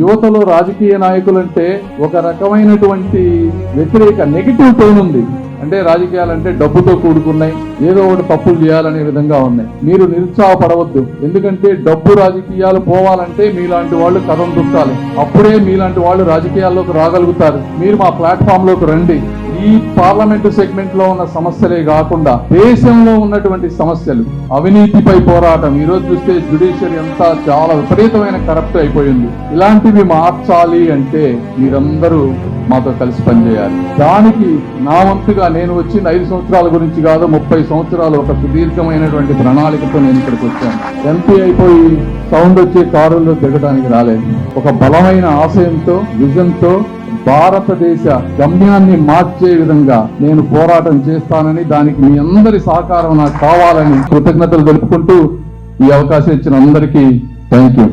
యువతలో రాజకీయ నాయకులంటే ఒక రకమైనటువంటి వ్యతిరేక నెగిటివ్ టోన్ ఉంది. అంటే రాజకీయాలంటే డబ్బుతో కూడుకున్నాయి ఏదో ఒకటి తప్పులు చేయాలనే విధంగా ఉన్నాయి. మీరు నిరుత్సాహపడవద్దు. ఎందుకంటే డబ్బు రాజకీయాలు పోవాలంటే మీలాంటి వాళ్ళు కథం దుక్కాలి అప్పుడే మీలాంటి వాళ్ళు రాజకీయాల్లోకి రాగలుగుతారు. మీరు మా ప్లాట్ఫామ్లోకి రండి. ఈ పార్లమెంటు సెగ్మెంట్లో ఉన్న సమస్యలే కాకుండా దేశంలో ఉన్నటువంటి సమస్యలు అవినీతిపై పోరాటం. ఈ రోజు చూస్తే జ్యుడిషియరీ అంతా చాలా విపరీతమైన కరప్ట్ అయిపోయింది. ఇలాంటివి మార్చాలి అంటే మీరందరూ మాతో కలిసి పనిచేయాలి. దానికి నా వంతుగా నేను వచ్చిన ఐదు సంవత్సరాల గురించి కాదు ముప్పై సంవత్సరాలు ఒక సుదీర్ఘమైనటువంటి ప్రణాళికతో నేను ఇక్కడికి వచ్చాను. ఎంపీ అయిపోయి సౌండ్ వచ్చే కారుల్లో దిగడానికి రాలేదు. ఒక బలమైన ఆశయంతో విజన్తో భారతదేశ గమ్యాన్ని మార్చే విధంగా నేను పోరాటం చేస్తానని దానికి మీ అందరి సహకారం నాకు కావాలని కృతజ్ఞతలు తెలుపుకుంటూ ఈ అవకాశం ఇచ్చిన అందరికీ థ్యాంక్ యూ